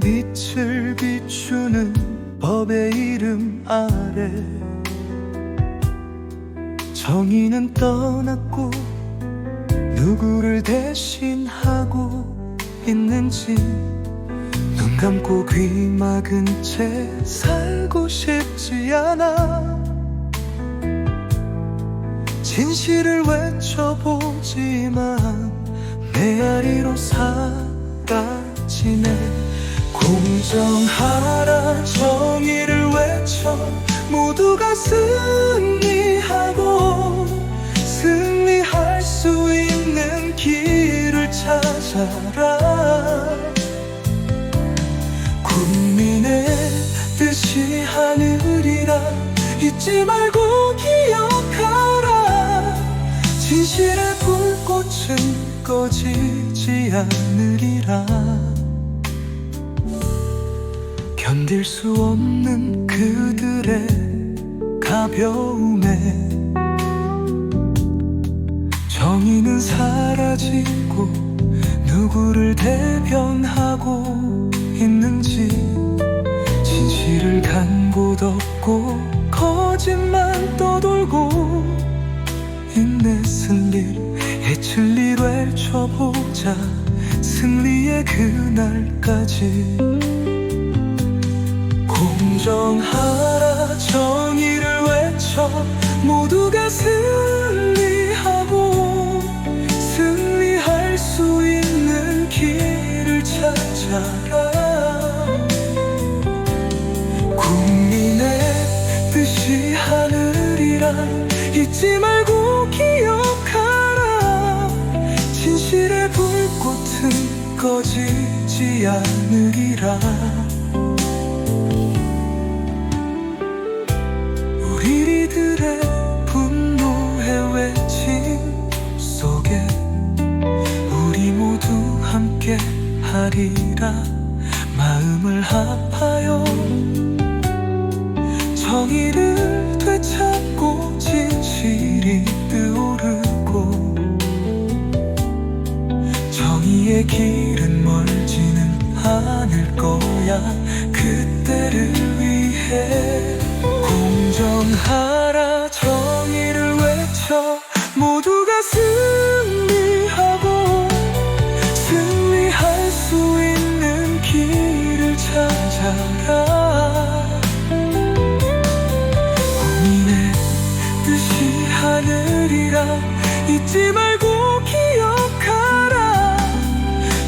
빛을 비추는 법의 이름 아래 정의는 떠났고 누구를 대신하고 있는지 눈 감고 귀 막은 채 살고 싶지 않아. 진실을 외쳐보지만 메아리로 사라지네 공정하라 정의를 외쳐 모두가 승리하고 승리할 수 있는 길을 찾아라. 국민의 뜻이 하늘이라 잊지 말고 기억하라. 진실의 불꽃은 꺼지지 않으리라 견딜 수 없는 그들의 가벼움에 정의는 사라지고 누구를 대변하고 있는지 진실을 간곳 없고 거짓만 떠돌고 인내쓴 일 해칠 일 외쳐보자. 승리의 그날까지 공정하라. 정의를 외쳐 모두가 승리하고 승리할 수 있는 길을 찾아라 국민의 뜻이 하늘이라. 잊지 말고 기억하라. 진실의 불꽃은 꺼지지 않으리라 우리들의 분노의 외침 속에 우리 모두 함께 하리라. 마음을 합하여 정의를 되찾고 진실이 뜨오르고 정의의 길은 멀지는 않을 거야. 그때를 위해 공정하라 정의를 외쳐 모두가 승리하고 승리할 수 있는 길을 찾아라. 국민의 뜻이 하늘이라. 잊지 말고 기억하라.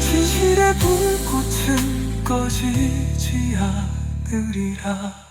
진실의 불꽃은 꺼지지 않으리라